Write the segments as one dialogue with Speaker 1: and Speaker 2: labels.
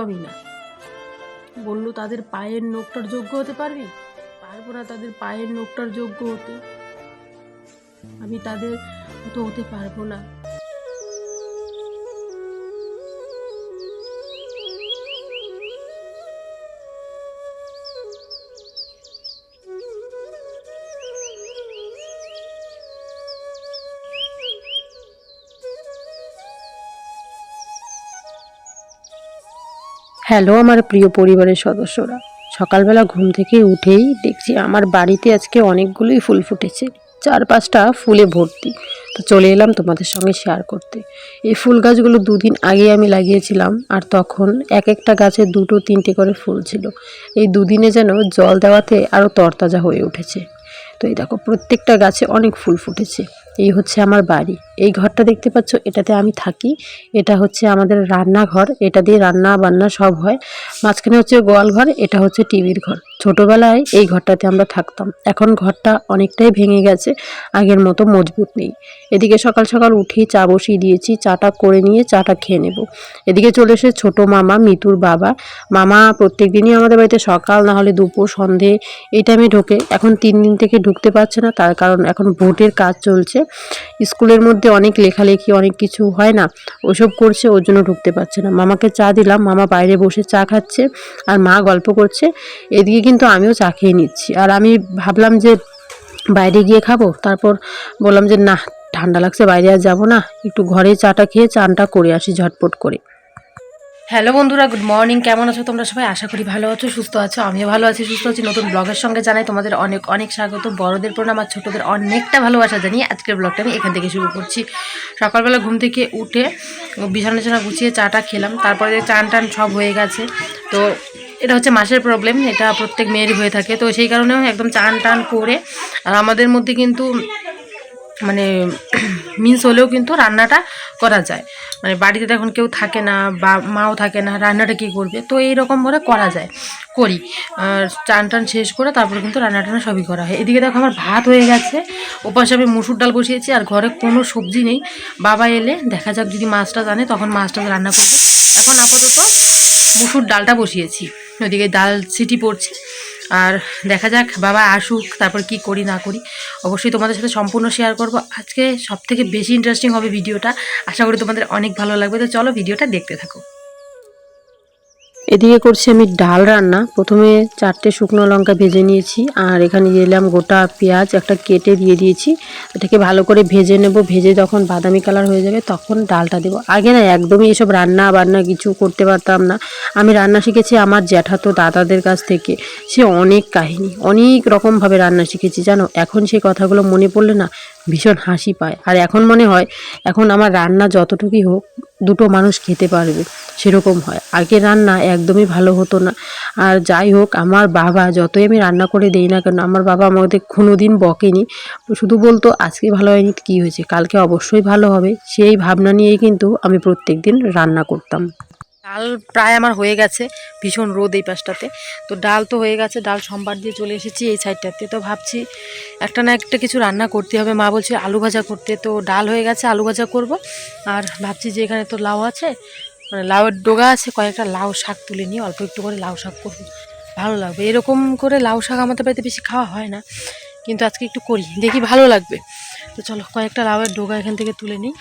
Speaker 1: আমি না। বলল, তাদের পায়ের নোখটার যোগ্য হতে পারবি? পারব না, তাদের পায়ের নোখটার যোগ্য হতে। আমি তাদের তো হতে পারব না। হ্যালো আমার প্রিয় পরিবারের সদস্যরা। সকালবেলা ঘুম থেকে উঠেই দেখছি আমার বাড়িতে আজকে অনেকগুলোই ফুল ফুটেছে। চার পাঁচটা ফুলে ভর্তি। তো চলে এলাম তোমাদের সঙ্গে শেয়ার করতে। এই ফুল গাছগুলো দুদিন আগে আমি লাগিয়েছিলাম আর তখন এক একটা গাছে দুটো, তিনটে করে ফুল ছিল। এই দুদিনে যেন জল দেওয়াতে আরও তরতাজা হয়ে উঠেছে। তো এই দেখো, প্রত্যেকটা গাছে অনেক ফুল ফুটেছে। এই হচ্ছে আমার বাড়ি। এই ঘরটা দেখতে পাচ্ছ, এটাতে আমি থাকি। এটা হচ্ছে আমাদের রান্নাঘর। এটা দিয়ে রান্না বান্না সব হয়। মাঝখানে হচ্ছে গোয়াল ঘর, এটা হচ্ছে টিভির ঘর। ছোটবেলায় এই ঘরটাতে আমরা থাকতাম। এখন ঘরটা অনেকটাই ভেঙে গেছে, আগের মতো মজবুত নেই। এদিকে সকাল সকাল উঠেই চা বসিয়ে দিয়েছি, চাটা করে নিয়ে চাটা খেয়ে নেব। এদিকে চলে এসে ছোটো মামা, মিতুর বাবা। মামা প্রত্যেক দিনই আমাদের বাড়িতে সকাল, না হলে দুপুর, সন্ধে এই টাইমে ঢোকে। এখন তিন দিন থেকে ঢুকতে পারছে না, তার কারণ এখন ভোটের কাজ চলছে। স্কুলের মধ্যে অনেক লেখালেখি, অনেক কিছু হয় না ওসব করছে, ওর জন্য ঢুকতে পারছে না। মামাকে চা দিলাম, মামা বাইরে বসে চা খাচ্ছে, আর মা গল্প করছে। এদিকে কিন্তু আমিও চা খেয়ে নিচ্ছি। আর আমি ভাবলাম যে বাইরে গিয়ে খাব। তারপর বললাম যে না ঠান্ডা লাগছে, বাইরে আর যাব না। একটু ঘরে চাটা খেয়ে চানটা করে আসি ঝটপট করে। হ্যালো বন্ধুরা, গুড মর্নিং। কেমন আছো তোমরা সবাই? আশা করি ভালো আছো, সুস্থ আছো। আমিও ভালো আছি, সুস্থ আছি। নতুন ব্লগের সঙ্গে জানাই তোমাদের অনেক অনেক স্বাগত। বড়দের প্রণাম আর ছোটদের অনেকটা ভালোবাসা জানিয়ে আজকের ব্লগটা আমি এখান থেকে শুরু করছি। সকালবেলা ঘুম থেকে উঠে বিছানা টিছানা গুছিয়ে চাটা খেলাম। তারপরে চান টান সব হয়ে গেছে। তো এটা হচ্ছে মাসের প্রবলেম এটা প্রত্যেক মেয়েরই হয়ে থাকে। তো সেই কারণেও একদম চান টান করে, আর আমাদের মধ্যে কিন্তু মানে মিন্স হলেও কিন্তু রান্নাটা করা যায়। মানে বাড়িতে এখন কেউ থাকে না, বা মাও থাকে না, রান্নাটা কী করবে? তো এইরকম করে করা যায়, করি। আর চান টান শেষ করে তারপরে কিন্তু রান্না টান্না সবই করা হয়। এদিকে দেখো আমার ভাত হয়ে গেছে। ওপাশে আমি মুসুর ডাল বসিয়েছি, আর ঘরে কোনো সবজি নেই। বাবা এলে দেখা যাক যদি মাছটা জানে, তখন মাছটা রান্না করবে। এখন আপাতত মুসুর ডালটা বসিয়েছি। ওদিকে ডাল সিটি পড়ছে। আর দেখা যাক বাবা আসুক, তারপর কি করি, না করি। অবশ্যই তোমাদের সাথে সম্পূর্ণ শেয়ার করব। আজকে সবথেকে বেশি ইন্টারেস্টিং হবে ভিডিওটা। আশা করি তোমাদের অনেক ভালো লাগবে। তো চলো ভিডিওটা দেখতে থাকো। এদিকে করছি আমি ডাল রান্না। প্রথমে চারটে শুকনো লঙ্কা ভেজে নিয়েছি, আর এখানে দিলাম গোটা পেঁয়াজ, একটা কেটে দিয়ে দিয়েছি। এটাকে ভালো করে ভেজে নেব, ভেজে যখন বাদামি কালার হয়ে যাবে তখন ডালটা দেবো। আগে না একদমই এসব রান্না বান্না কিছু করতে পারতাম না। আমি রান্না শিখেছি আমার জ্যাঠাতো দাদাদের কাছ থেকে। সে অনেক কাহিনী, অনেক রকমভাবে রান্না শিখেছি। জানো, এখন সেই কথাগুলো মনে পড়লে না ভীষণ হাসি পায়। আর এখন মনে হয়, এখন আমার রান্না যতটুকুই হোক, দুটো মানুষ খেতে পারবে, সেরকম হয়। আগে রান্না একদমই ভালো হতো না। আর যাই হোক, আমার বাবা যতই আমি রান্না করে দেই না কেন, আমার বাবা আমাদের কোনো দিন বকেনি। শুধু বলতো, আজকে ভালো হয়নি, কী হয়েছে? কালকে অবশ্যই ভালো হবে। সেই ভাবনা নিয়েই কিন্তু আমি প্রত্যেক দিন রান্না করতাম। ডাল প্রায় আমার হয়ে গেছে, ভীষণ রোদ এই পাশটাতে। তো ডাল তো হয়ে গেছে, ডাল সোমবার দিয়ে চলে এসেছি এই সাইডটাতে। তো ভাবছি একটা না একটা কিছু রান্না করতে হবে। মা বলছে আলু ভাজা করতে। তো ডাল হয়ে গেছে, আলু ভাজা করব। আর ভাবছি যে এখানে তো লাউ আছে মানে লাউয়ের ডোগা আছে, কয়েকটা লাউ শাক তুলে নিয়ে অল্প একটু করে লাউ শাক করব। ভালো লাগবে। এরকম করে লাউ শাক আমাদের বাড়িতে বেশি খাওয়া হয় না, কিন্তু আজকে একটু করি। দেখি ভালো লাগবে। তো চলো কয়েকটা লাউয়ের ডোগা এখান থেকে তুলে নিই।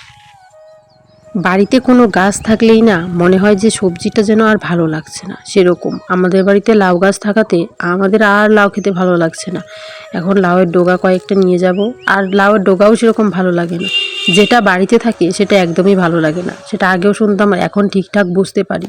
Speaker 1: বাড়িতে কোনো গাছ থাকলেই না মনে হয় যে সবজিটা যেন আর ভালো লাগছে না। সেরকম। আমাদের বাড়িতে লাউ গাছ থাকাতে আমাদের আর লাউ খেতে ভালো লাগছে না। এখন লাউয়ের ডোগা কয়েকটা নিয়ে যাব। আর লাউয়ের ডোগাও সেরকম ভালো লাগে না। যেটা বাড়িতে থাকে সেটা একদমই ভালো লাগে না। সেটা আগেও শুনতাম এখন ঠিকঠাক বুঝতে পারি।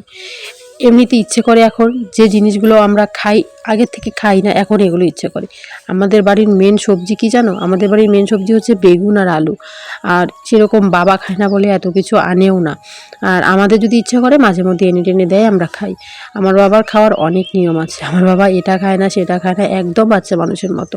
Speaker 1: এমনিতে ইচ্ছে করে এখন যে জিনিসগুলো আমরা খাই আগের থেকে খাই না, এখন এগুলো ইচ্ছে করে। আমাদের বাড়ির মেন সবজি কি জানো? আমাদের বাড়ির মেন সবজি হচ্ছে বেগুন আর আলু। আর সেরকম বাবা খায় না বলে এত কিছু আনেও না। আর আমাদের যদি ইচ্ছে করে মাঝে মধ্যে এনে টেনে দেয়, আমরা খাই। আমার বাবার খাওয়ার অনেক নিয়ম আছে। আমার বাবা এটা খায় না, সেটা খায় না, একদম বাচ্চা মানুষের মতো।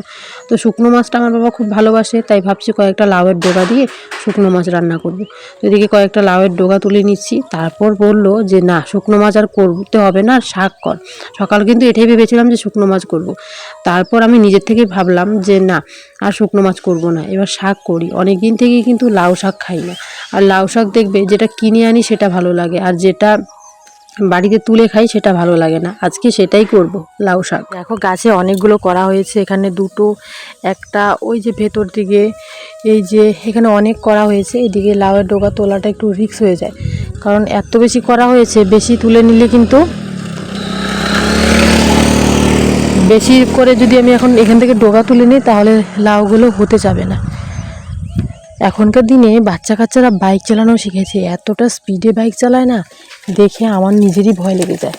Speaker 1: তো শুকনো মাছটা আমার বাবা খুব ভালোবাসে, তাই ভাবছি কয়েকটা লাউয়ের ডোগা দিয়ে শুকনো মাছ রান্না করব। তো এদিকে কয়েকটা লাউয়ের ডোগা তুলে নিচ্ছি। তারপর বলল যে, না, শুকনো মাছ আর করতে হবে না, আর শাক কর। সকাল কিন্তু এটাই ভেবেছিলাম যে শুকনো মাছ করব। তারপর আমি নিজের থেকেই ভাবলাম যে, না, আর শুকনো মাছ করব না, এবার শাক করি। অনেক দিন থেকেই কিন্তু লাউ শাক খাই না। আর লাউ শাক দেখবে, যেটা কিনে আনি সেটা ভালো লাগে। আর যেটা বাড়িতে তুলে খাই সেটা ভালো লাগে না। আজকে সেটাই করব, লাউ শাক। দেখো, গাছে অনেকগুলো করা হয়েছে। এখানে দুটো, একটা ওই যে ভেতর দিকে, এই যে এখানে অনেক করা হয়েছে। এদিকে লাউয়ের ডোকা তোলাটা একটু রিক্স হয়ে যায়। কারণ এত বেশি করা হয়েছে, বেশি তুলে নিলে কিন্তু বেশি করে যদি আমি এখন এখান থেকে ডোকা তুলে নিই, তাহলে লাউগুলো হতে যাবে না। এখনকার দিনে বাচ্চা কাচ্চারা বাইক চালানো শিখেছে। এতটা স্পিডে বাইক চালায় না, দেখে আমার নিজেরই ভয় লেগে যায়।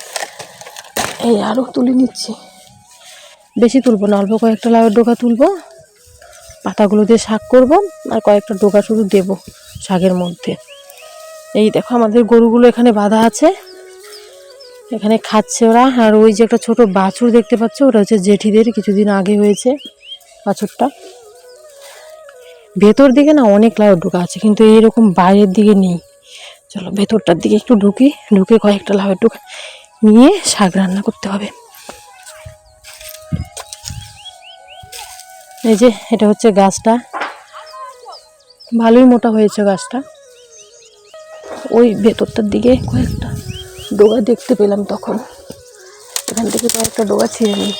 Speaker 1: এই আরও তুলে নিচ্ছি। বেশি তুলবো না, অল্প কয়েকটা লাউয়ের ডোকা তুলবো, পাতাগুলো দিয়ে শাক করব, আর কয়েকটা ডোকা শুধু দেব শাকের মধ্যে। এই দেখো আমাদের গরুগুলো এখানে বাঁধা আছে। এখানে খাচ্ছে ওরা, আর ওই যে একটা ছোট বাছুর দেখতে পাচ্ছ, ওটা হচ্ছে জেঠিদের, কিছুদিন আগে হয়েছে বাছুরটা। ভেতর দিকে না অনেক লাউ ঢোকা আছে, কিন্তু এইরকম বাইরের দিকে নেই। চলো ভেতরটার দিকে একটু ঢুকি, ঢুকে কয়েকটা লাউয়ের ডোকা নিয়ে শাক রান্না করতে হবে। এই যে, এটা হচ্ছে গাছটা। ভালোই মোটা হয়েছে গাছটা। ওই ভেতরটার দিকে কয়েকটা ডোগা দেখতে পেলাম তখন। এখান থেকে কয়েকটা ডোগা ছিঁড়ে নিই।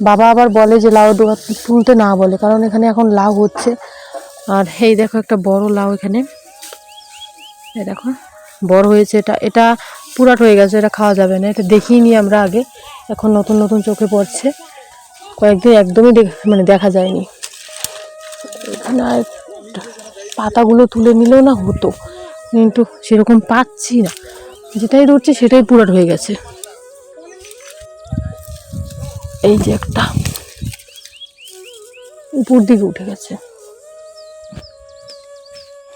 Speaker 1: বাবা আবার বলে যে লাউ ডোগা তুলতে না বলে, কারণ এখানে এখন লাউ হচ্ছে। আর এই দেখো একটা বড় লাউ এখানে। এই দেখো, বড় হয়েছে এটা। এটা পুরাট হয়ে গেছে, এটা খাওয়া যাবে না, এটা দেখিনি আমরা আগে। এখন নতুন নতুন চোখে পড়ছে। কয়েকদিন একদমই মানে দেখা যায়নি। এখানে পাতাগুলো তুলে নিলেও না হতো। কিন্তু সেরকম পাচ্ছি না। যেটাই ধরছে সেটাই পুরাট হয়ে গেছে। এই যে একটা। উপর দিকে উঠে গেছে।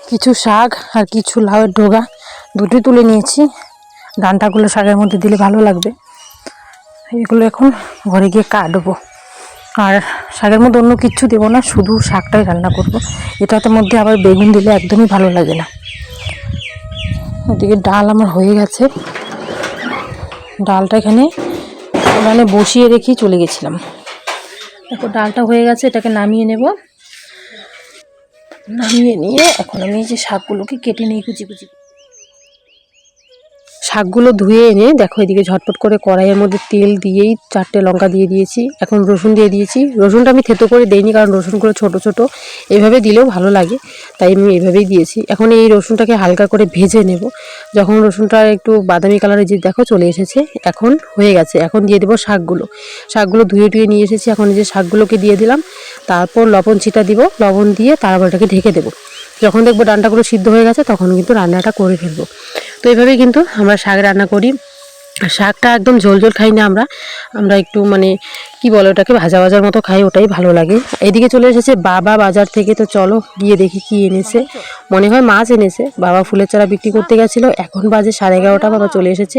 Speaker 1: কিছু শাক আর কিছু লাউয়ের ডোগা দুটোই তুলে নিয়েছি। ডান্টাগুলো শাকের মধ্যে দিলে ভালো লাগবে। এগুলো এখন ঘরে গিয়ে কাটবো। আর শাকের মধ্যে অন্য কিছু দেবো না, শুধু শাকটাই রান্না করব। এটাতে মধ্যে আবার বেগুন দিলে একদমই ভালো লাগে না। ওদিকে ডাল আমার হয়ে গেছে। ডালটা এখানে মানে বসিয়ে রেখেই চলে গেছিলাম। দেখো, ডালটা হয়ে গেছে, এটাকে নামিয়ে নেব। নামিয়ে নিয়ে এখন আমি এই যে শাকগুলোকে কেটে নিই, কুচি কুচি শাকগুলো ধুয়ে এনে দেখো এদিকে ঝটপট করে কড়াইয়ের মধ্যে তেল দিয়েই চারটে লঙ্কা দিয়ে দিয়েছি। এখন রসুন দিয়ে দিয়েছি। রসুনটা আমি থেতো করে দেইনি কারণ রসুনগুলো ছোট ছোট। এভাবে দিলেও ভালো লাগে। তাই আমি এভাবেই দিয়েছি। এখন এই রসুনটাকে হালকা করে ভেজে নেব। যখন রসুনটা একটু বাদামি কালারের যে দেখো চলে এসেছে, এখন হয়ে গেছে। এখন দিয়ে দেবো শাকগুলো। শাকগুলো ধুয়ে টুয়ে নিয়ে এসেছি। এখন এই যে শাকগুলোকে দিয়ে দিলাম, তারপর লবণ ছিটা দিব। লবণ দিয়ে তারপর এটাকে ঢেকে দেবো। যখন দেখব ডান্টাগুলো সিদ্ধ হয়ে গেছে, তখন কিন্তু রান্নাটা করে ফেলব। তো এইভাবেই কিন্তু আমরা শাক রান্না করি। শাকটা একদম ঝোল ঝোল খাই না আমরা। আমরা একটু মানে কি বলে ওটাকে, ভাজা ভাজার মতো খাই, ওটাই ভালো লাগে। এদিকে চলে এসেছে বাবা বাজার থেকে, তো চলো গিয়ে দেখি কি এনেছে। মনে হয় মাছ এনেছে। বাবা ফুলের চারা বিক্রি করতে গেছিল। এখন বাজে সাড়ে এগারোটা, বাবা চলে এসেছে।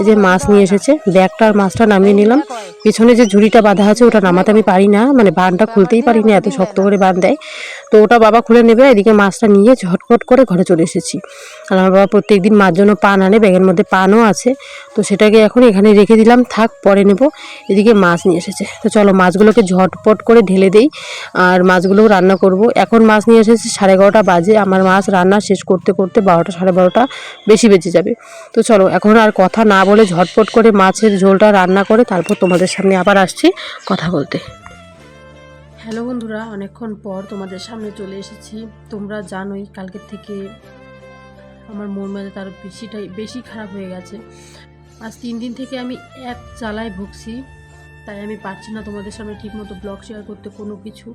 Speaker 1: এই যে মাছ নিয়ে এসেছে, ব্যাগটা আর মাছটা নামিয়ে নিলাম। পিছনে যে ঝুড়িটা বাঁধা আছে, ওটা নামাতে আমি পারি না। মানে বানটা খুলতেই পারি না, এত শক্ত করে বান দেয়। তো ওটা বাবা খুলে নেবে, এদিকে মাছটা নিয়ে ঝটপট করে ঘরে চলে এসেছি। আর আমার বাবা প্রত্যেকদিন মার জন্য পান আনে, ব্যাগের মধ্যে পানও আছে। তো সেটাকে এখন এখানে রেখে দিলাম, থাক, পরে নেব। এদিকে মাছ নিয়ে এসেছে। তো চলো মাছগুলোকে ঝটপট করে ঢেলে দেই আর মাছগুলো রান্না করব। এখন মাছ নিয়ে এসেছে সাড়ে এগারোটা বাজে। আমার মাছ রান্না শেষ করতে করতে বারোটা, সাড়ে বারোটা বেশি বেজে যাবে। তো চলো এখন আর কথা না বলে ঝটপট করে মাছের ঝোলটা রান্না করে তারপর তোমাদের সামনে আবার আসছি কথা বলতে। হ্যালো বন্ধুরা, অনেকক্ষণ পর তোমাদের সামনে চলে এসেছি। তোমরা জানোই কালকের থেকে আমার মন মেজাজ আরও বেশিটাই, বেশি খারাপ হয়ে গেছে। আজ তিন দিন থেকে আমি এক চালায় ভুগছি। তাই আমি পারছি না তোমাদের সামনে ঠিকমতো ব্লগ শেয়ার করতে, কোনো কিছু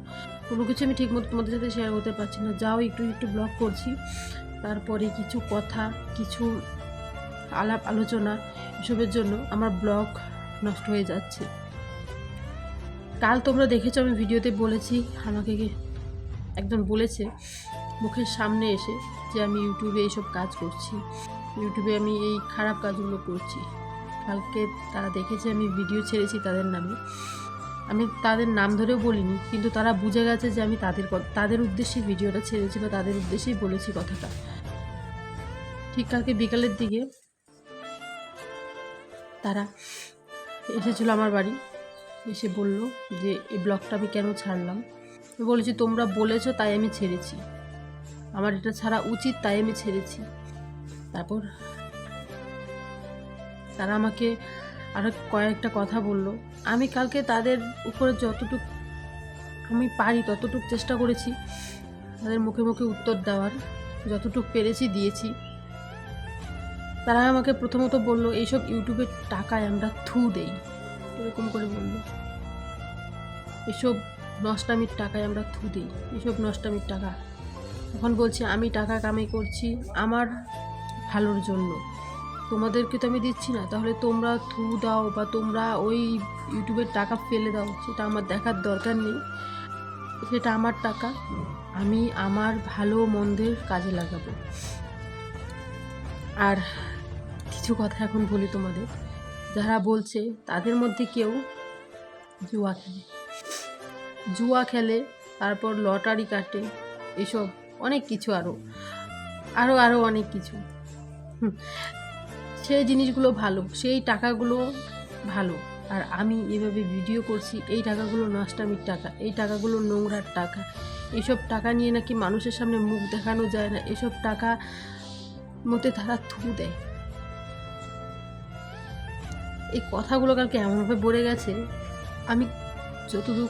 Speaker 1: কোনো কিছু আমি ঠিকমতো তোমাদের সাথে শেয়ার করতে পারছি না। যাও, একটু একটু ব্লগ করছি। তারপরে কিছু কথা, কিছু আলাপ, আলোচনা এসবের জন্য আমার ব্লগ নষ্ট হয়ে যাচ্ছে। কাল তোমরা দেখেছ, আমি ভিডিওতে বলেছি, আমাকে একজন বলেছে, মুখের সামনে এসে যে আমি ইউটিউবে এইসব কাজ করছি। ইউটিউবে আমি এই খারাপ কাজগুলো করছি। কালকে তারা দেখেছে আমি ভিডিও ছেড়েছি তাদের নামে। আমি তাদের নাম ধরেও বলিনি, কিন্তু তারা বুঝে গেছে যে আমি তাদের তাদের উদ্দেশ্যে ভিডিওটা ছেড়েছি বা তাদের উদ্দেশ্যেই বলেছি কথাটা। ঠিক কালকে বিকালের দিকে তারা এসেছিল আমার বাড়ি, এসে বলল যে, এই ব্লগটা আমি কেন ছাড়লাম? বলেছি, তোমরা বলেছ তাই আমি ছেড়েছি। আমার এটা ছাড়া উচিত তাই আমি ছেড়েছি। তারপর তারা আমাকে আরও কয়েকটা কথা বলল। আমি কালকে তাদের উপরে যতটুকু আমি পারি ততটুকু চেষ্টা করেছি। তাদের মুখে মুখে উত্তর দেওয়ার যতটুকু পেরেছি দিয়েছি। তারা আমাকে প্রথমত বলল, এইসব ইউটিউবের টাকায় আমরা থু দেই। এরকম করে বলল। এসব নষ্টামির টাকায় আমরা থু দিই। এসব নষ্টামির টাকা। তখন বলছি, আমি টাকা কামাই করছি আমার ভালোর জন্য। তোমাদেরকে তো আমি দিচ্ছি না। তাহলে তোমরা থু দাও বা তোমরা ওই ইউটিউবের টাকা ফেলে দাও। সেটা আমার দেখার দরকার নেই। সেটা আমার টাকা। আমি আমার ভালো মন্দের কাজে লাগাবো। আর কিছু কথা এখন বলি তোমাদের। যারা বলছে তাদের মধ্যে কেউ জুয়া খেলে। জুয়া খেলে, তারপর লটারি কাটে, এসব অনেক কিছু আরও আরও আরও অনেক কিছু। সেই জিনিসগুলো ভালো, সেই টাকাগুলো ভালো। আর আমি এভাবে ভিডিও করছি, এই টাকাগুলো নষ্টামির টাকা, এই টাকাগুলো নোংরার টাকা। এসব টাকা নিয়ে নাকি মানুষের সামনে মুখ দেখানো যায় না। এসব টাকা মতে তারা থু দেয়। এই কথাগুলো কালকে এমনভাবে বলে গেছে, আমি যতটুকু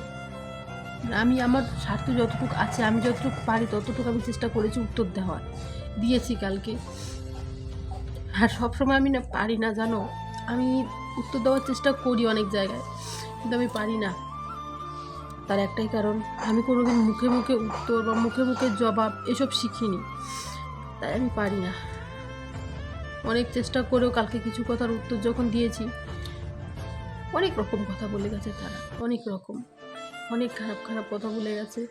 Speaker 1: আমি আমার স্বার্থ যতটুকু আছে, আমি যতটুকু পারি, ততটুকু আমি চেষ্টা করেছি উত্তর দেওয়ার। দিয়েছি কালকে। আর সবসময় আমি না পারি না, জানো? আমি উত্তর দেওয়ার চেষ্টা করি অনেক জায়গায়, কিন্তু আমি পারি না। তার একটাই কারণ, আমি কোনোদিন মুখে মুখে উত্তর বা মুখে মুখে জবাব এসব শিখিনি, তাই আমি পারি না। অনেক চেষ্টা করেও কালকে কিছু কথার উত্তর যখন দিয়েছি, অনেক রকম কথা বলে গেছে তারা, অনেক রকম। অনেক খারাপ খারাপ কথা বলে গেছে।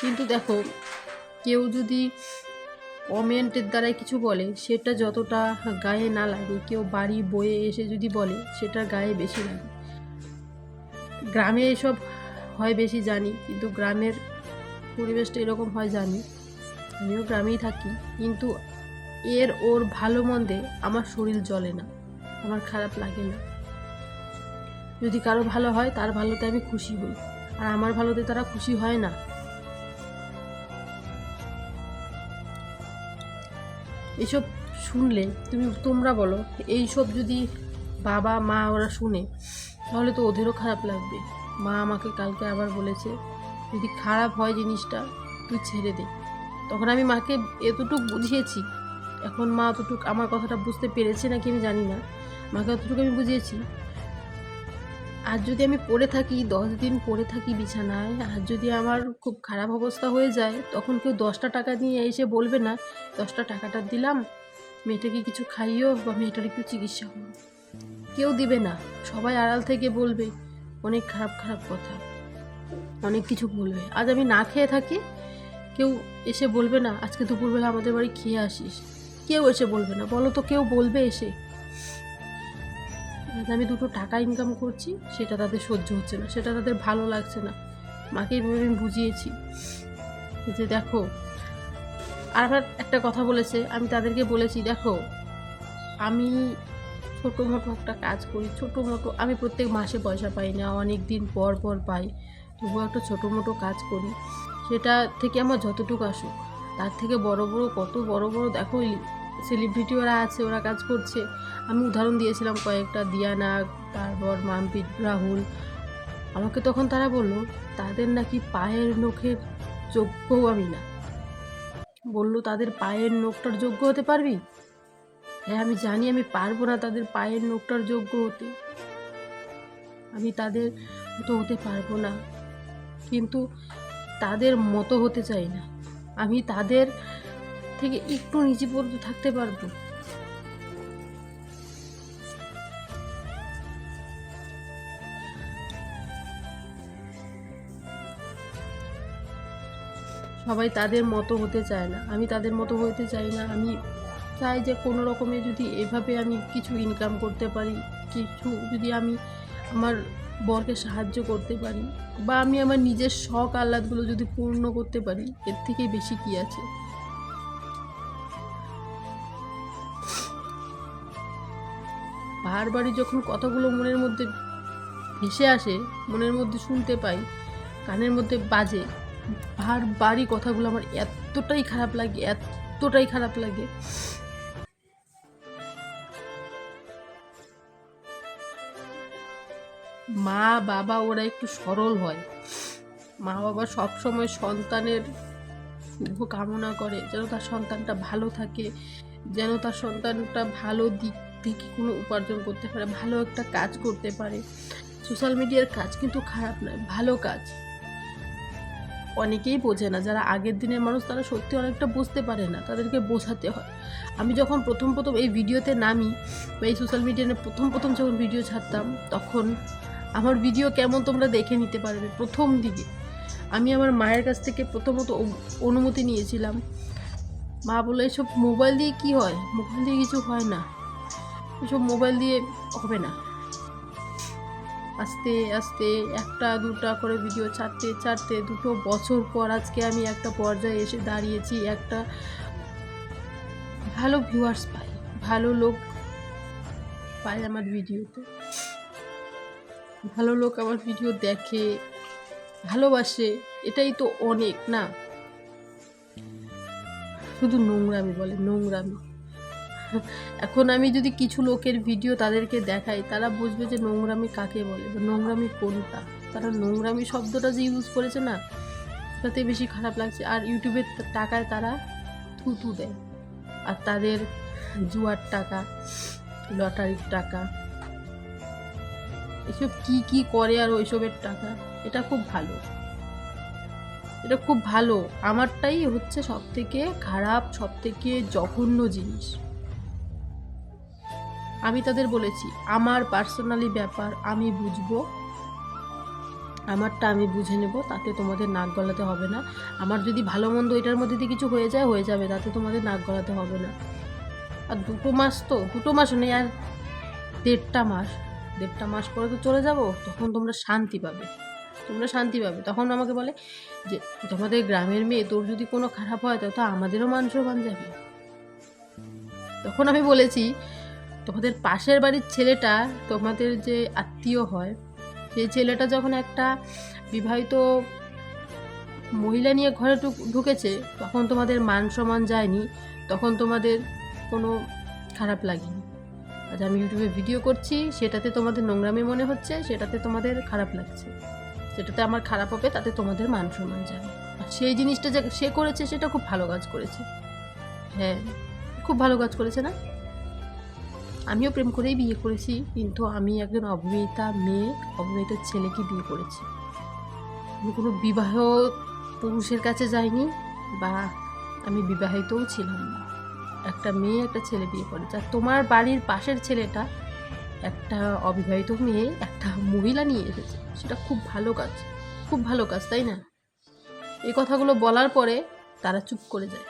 Speaker 1: কিন্তু দেখো, কেউ যদি কমেন্টের দ্বারাই কিছু বলে, সেটা যতটা গায়ে না লাগে। কেউ বাড়ি, বয়ে এসে যদি বলে, সেটা গায়ে বেশি লাগে। গ্রামে এসব হয় বেশি জানি, কিন্তু গ্রামের পরিবেশটা এরকম হয় জানি। আমিও গ্রামেই থাকি, কিন্তু এর ওর ভালো মন্দে আমার শরীর জ্বলে না, আমার খারাপ লাগে না। যদি কারও ভালো হয়, তার ভালোতে আমি খুশি হই। আর আমার ভালোতে তারা খুশি হয় না। এসব শুনলে তুমি, তোমরা বলো, এইসব যদি বাবা, মা ওরা শুনে, তাহলে তো ওদেরও খারাপ লাগবে। মা আমাকে কালকে আবার বলেছে, যদি খারাপ হয় জিনিসটা, তুই ছেড়ে দে। তখন আমি মাকে এতটুক বুঝিয়েছি। এখন মা অতটুক আমার কথাটা বুঝতে পেরেছে নাকি আমি জানি না। মাকে অতটুকু আমি বুঝিয়েছি। আর যদি আমি পড়ে থাকি, দশ দিন পড়ে থাকি বিছানায়, আর যদি আমার খুব খারাপ অবস্থা হয়ে যায়, তখন কেউ দশটা টাকা নিয়ে এসে বলবে না, দশটা টাকাটা দিলাম, মেয়েটাকে কিছু খাইও বা মেয়েটার একটু চিকিৎসা করো কেউ দিবে না, সবাই আড়াল থেকে বলবে, অনেক খারাপ খারাপ কথা, অনেক কিছু বলবে। আজ আমি না খেয়ে থাকি, কেউ এসে বলবে না, আজকে দুপুরবেলা আমাদের বাড়ি খেয়ে আসিস। কেউ এসে বলবে না, বলো তো কেউ বলবে এসে? আমি দুটো টাকা ইনকাম করছি, সেটা তাদের সহ্য হচ্ছে না, সেটা তাদের ভালো লাগছে না। মাকে এইভাবে আমি বুঝিয়েছি। যে দেখো আর একটা কথা বলেছে, আমি তাদেরকে বলেছি, দেখো, আমি ছোটো মোটো একটা কাজ করি, ছোটো মোটো, আমি প্রত্যেক মাসে পয়সা পাই না, অনেক দিন পর পর পাই, তবুও একটা ছোটো মোটো কাজ করি। সেটা থেকে আমার যতটুকু আসুক, তার থেকে বড় বড়, কত বড় বড়, দেখো সেলিব্রিটি ওরা আছে, ওরা কাজ করছে। আমি উদাহরণ দিয়েছিলাম কয়েকটা, দিয়ানা, তারপর মামপিট রাহুল। আমাকে তখন তারা বলল, তাদের নাকি পায়ের নখের যোগ্যও আমি না। বলল, তাদের পায়ের নখটার যোগ্য হতে পারবি? হ্যাঁ আমি জানি, আমি পারব না তাদের পায়ের নখটার যোগ্য হতে। আমি তাদের মতো হতে পারব না, কিন্তু তাদের মতো হতে চাই না। আমি তাদের থেকে একটু নিচে পর্যন্ত থাকতে পারব। সবাই তাদের মতো হতে চায় না। আমি তাদের মতো হতে চাই না। আমি চাই যে কোনো রকমে যদি এভাবে আমি কিছু ইনকাম করতে পারি, কিছু যদি আমি আমার বরকে সাহায্য করতে পারি, বা আমি আমার নিজের শখ আহ্লাদগুলো যদি পূর্ণ করতে পারি, এর থেকে বেশি কি আছে? বাহারবাড়ি যখন কথাগুলো মনের মধ্যে ভেসে আসে, মনের মধ্যে শুনতে পাই, কানের মধ্যে বাজে বাহারবাড়ি কথাগুলো আমার এতটাই খারাপ লাগে, এতটাই খারাপ লাগে।
Speaker 2: মা, বাবা ওরা একটু সরল হয়। মা, বাবা সবসময় সন্তানের শুভ কামনা করে, যেন তার সন্তানটা ভালো থাকে, যেন তার সন্তানটা ভালো দিক থেকে কোনো উপার্জন করতে পারে, ভালো একটা কাজ করতে পারে। সোশ্যাল মিডিয়ার কাজ কিন্তু খারাপ নয়, ভালো কাজ। অনেকেই বোঝে না, যারা আগের দিনের মানুষ তারা সত্যি অনেকটা বুঝতে পারে না, তাদেরকে বোঝাতে হয়। আমি যখন প্রথম প্রথম এই ভিডিওতে নামি বা এই সোশ্যাল মিডিয়াতে প্রথম প্রথম যখন ভিডিও ছাড়তাম, তখন আমার ভিডিও কেমন তোমরা দেখে নিতে পারবে প্রথম দিকে। আমি আমার মায়ের কাছ থেকে প্রথমত অনুমতি নিয়েছিলাম। মা বলে এসব মোবাইল দিয়ে কি হয়? মোবাইল দিয়ে কিছু হয় না। এসব মোবাইল দিয়ে হবে না। আস্তে আস্তে একটা, দুটা করে ভিডিও ছাড়তে ছাড়তে দুটো বছর পর আজকে আমি একটা পর্যায়ে এসে দাঁড়িয়েছি, একটা ভালো ভিউয়ার্স পাই, ভালো লোক পাই আমার ভিডিওতে। ভালো লোক আমার ভিডিও দেখে, ভালোবাসে, এটাই তো অনেক, না? শুধু নোংরামি বলে, নোংরামি। এখন আমি যদি কিছু লোকের ভিডিও তাদেরকে দেখাই, তারা বুঝবে যে নোংরামি কাকে বলে বা নোংরামি কোনটা। তারা নোংরামি শব্দটা যে ইউজ করেছে না, তাতে বেশি খারাপ লাগছে। আর ইউটিউবের টাকায় তারা থুতু দেয়। আর তাদের জুয়ার টাকা, লটারির টাকা, এসব কি কি করে আর ওইসবের টাকা? এটা খুব ভালো। এটা খুব ভালো। আমারটাই হচ্ছে সব থেকে খারাপ সব থেকে জঘন্য জিনিস। আমি তাদের বলেছি, আমার পার্সোনালি ব্যাপার আমি বুঝব। আমারটা আমি বুঝে নেব, তাতে তোমাদের নাক গলাতে হবে না। আমার যদি ভালো মন্দ এটার মধ্যে দিয়ে কিছু হয়ে যায়, হয়ে যাবে, তাতে তোমাদের নাক গলাতে হবে না। আর দুটো মাস তো, দুটো মাস নেই, আর দেড়টা মাস। দেড়টা মাস পরে তো চলে যাব, তখন তোমরা শান্তি পাবে। তোমরা শান্তি পাবে। তখন আমাকে বলে যে, তোমাদের গ্রামের মেয়ে তোর যদি কোনো খারাপ হয় তো আমাদেরও মান সম্মান যাবে। তখন আমি বলেছি তোমাদের পাশের বাড়ির ছেলেটা তোমাদের যে আত্মীয় হয়, সেই ছেলেটা যখন একটা বিবাহিত মহিলা নিয়ে ঘরে ঢুক- ঢুকেছে, তখন তোমাদের মান সম্মান যায়নি, তখন তোমাদের কোনো খারাপ লাগেনি। আজ আমি ইউটিউবে ভিডিও করছি, সেটাতে তোমাদের নোংরামি মনে হচ্ছে, সেটাতে তোমাদের খারাপ লাগছে। সেটাতে আমার খারাপ হবে, তাতে তোমাদের মান সম্মান যাবে। আর সেই জিনিসটা যে সে করেছে, সেটা খুব ভালো কাজ করেছে। হ্যাঁ খুব ভালো কাজ করেছে না? আমিও প্রেম করেই বিয়ে করেছি, কিন্তু আমি একজন অবিবাহিতা মেয়ে অবিবাহিত ছেলেকে বিয়ে করেছি। আমি কোনো বিবাহ পুরুষের কাছে যাইনি বা আমি বিবাহিতও ছিলাম না। একটা মেয়ে, একটা ছেলে বিয়ে করেছে। আর তোমার বাড়ির পাশের ছেলেটা একটা অবিবাহিত মেয়ে, একটা মহিলা নিয়ে এসেছে। সেটা খুব ভালো কাজ, খুব ভালো কাজ, তাই না? এই কথাগুলো বলার পরে তারা চুপ করে যায়।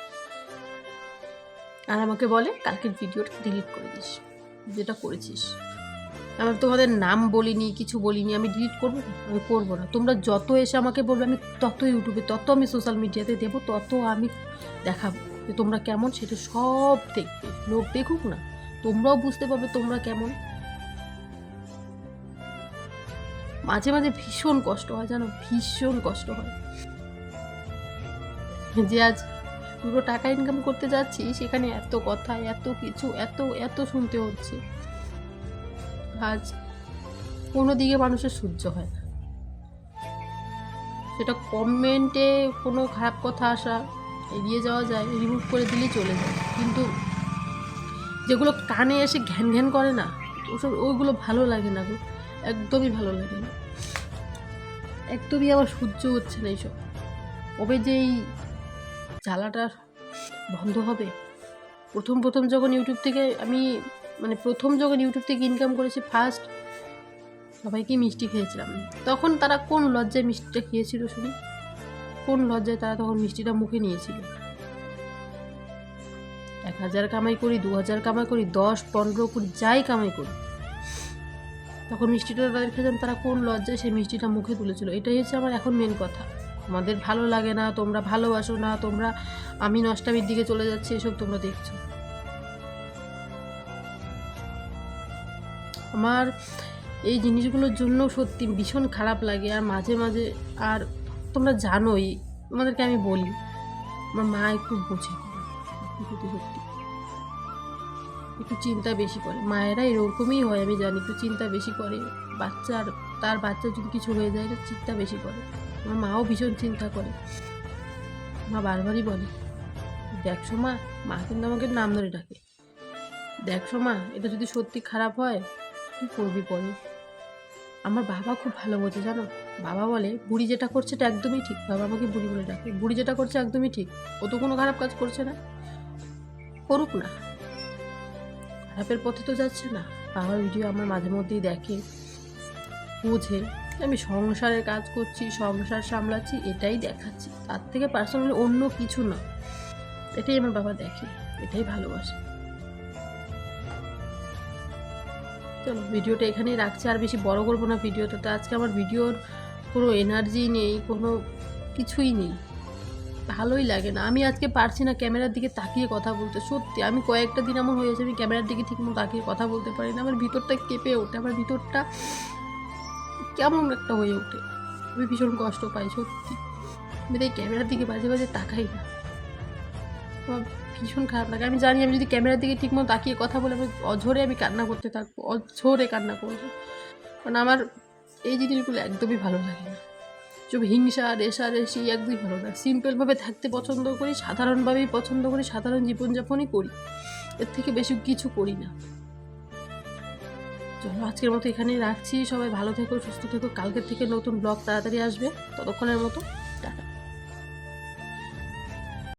Speaker 2: আর আমাকে বলে, কালকের ভিডিওটা ডিলিট করে দিস। যেটা করেছিস। আমার তোমাদের নাম বলিনি, কিছু বলিনি, আমি ডিলিট করব? আমি করব না। তোমরা যত এসে আমাকে বলবে, আমি তত ইউটিউবে, তত আমি সোশ্যাল মিডিয়াতে দেবো, তত আমি দেখাবো যে তোমরা কেমন, সেটা সব দেখবে। লোক দেখুক না, তোমরাও বুঝতে পারবে তোমরা কেমন। মাঝে মাঝে ভীষণ কষ্ট হয়, জানো? ভীষণ কষ্ট হয়। যে আজ পুরো টাকা ইনকাম করতে যাচ্ছি, সেখানে এত কথা, এত কিছু, এত এত শুনতে হচ্ছে। আজ কোনো দিকে মানুষের সহ্য হয় না। সেটা কমেন্টে কোনো খারাপ কথা আসা, এড়িয়ে যাওয়া যায় রিমুভ করে দিলেই চলে যায়। কিন্তু যেগুলো কানে এসে ঘ্যান ঘ্যান করে না, ওসব, ওইগুলো ভালো লাগে না গো। একদমই ভালো লাগে না। একদমই আমার সহ্য হচ্ছে না এইসব। কবে যে এই জ্বালাটা বন্ধ হবে? প্রথম প্রথম যখন ইউটিউব থেকে আমি মানে প্রথম যখন ইউটিউব থেকে ইনকাম করেছি ফার্স্ট সবাইকে মিষ্টি খেয়েছিলাম। তখন তারা কোন লজ্জায় মিষ্টিটা খেয়েছিল শুনি? কোন লজ্জায় তারা তখন মিষ্টিটা মুখে নিয়েছিল? এক হাজার কামাই করি, দু হাজার কামাই করি, দশ, পনেরো করি যাই কামাই করি। তখন মিষ্টিটা তাদের খেতাম, তারা কোন লজ্জায় সেই মিষ্টিটা মুখে তুলেছিল? এটাই হচ্ছে আমার এখন মেন কথা। আমাদের ভালো লাগে না, তোমরা ভালোবাসো না, তোমরা আমি নষ্টামির দিকে চলে যাচ্ছি, এসব তোমরা দেখছ। আমার এই জিনিসগুলোর জন্য সত্যি ভীষণ খারাপ লাগে, আর মাঝে মাঝে আর তোমরা জানোই, তোমাদেরকে আমি বলি, আমার মা একটু বোঝে সত্যি। একটু চিন্তা বেশি করে, মায়েরা এরকমই হয়, আমি জানি, একটু চিন্তা বেশি করে, বাচ্চার, তার বাচ্চা যদি কিছু হয়ে যায়, চিন্তা বেশি করে। আমার মাও ভীষণ চিন্তা করে। মা বারবারই বলে দেখছ মা মা কিন্তু আমাকে নাম ধরে ডাকে। দেখছ মা, এটা যদি সত্যি খারাপ হয় কী করবি পরে। আমার বাবা খুব ভালো বোঝে, জানো? বাবা বলে, বুড়ি যেটা করছে এটা একদমই ঠিক। বাবা আমাকে বুড়ি বলে ডাকে। বুড়ি যেটা করছে একদমই ঠিক। ও তো কোনো খারাপ কাজ করছে না। করুক না। খারাপের পথে তো যাচ্ছে না। বাবার ভিডিও আমার মাঝে মধ্যেই দেখে, বোঝে। আমি সংসারে কাজ করছি, সংসার সামলাচ্ছি, এটাই দেখাচ্ছি। তার থেকে পার্সোনালি অন্য কিছু না। এটাই আমার বাবা দেখে, এটাই ভালোবাসে। চলো, ভিডিওটা এখানেই রাখছি। আর বেশি বড় করব না ভিডিওটা। তো আজকে আমার ভিডিওর কোনো এনার্জি নেই, কোনো কিছুই নেই। ভালোই লাগে না। আমি আজকে পারছি না ক্যামেরার দিকে তাকিয়ে কথা বলতে। সত্যি, আমি কয়েকটা দিন এমন হয়ে হয়েছে আমি ক্যামেরার দিকে ঠিক মতো তাকিয়ে কথা বলতে পারি না। আমার ভিতরটা কেঁপে ওঠে। আমার ভিতরটা কেমন একটা হয়ে ওঠে। আমি ভীষণ কষ্ট পাই, সত্যি। আমি তাই ক্যামেরার দিকে বাজে বাজে তাকাই না। আমার ভীষণ খারাপ লাগে। আমি জানি আমি যদি ক্যামেরার দিকে ঠিকমতো তাকিয়ে কথা বলে আমি অঝরে আমি কান্না করতে থাকব, অঝরে কান্না করব। কারণ আমার এই জিনিসগুলো একদমই ভালো লাগে না। সব হিংসা রেশা রেশি একদমই ভালো না। সিম্পলভাবে থাকতে পছন্দ করি, সাধারণভাবেই পছন্দ করি, সাধারণ জীবনযাপনই করি। এর থেকে বেশি কিছু করি না। চলো, আজকের মতো এখানেই রাখছি। সবাই ভালো থেকো, সুস্থ থেকো। কালকের থেকে নতুন ব্লগ তাড়াতাড়ি আসবে, ততক্ষণের মতো।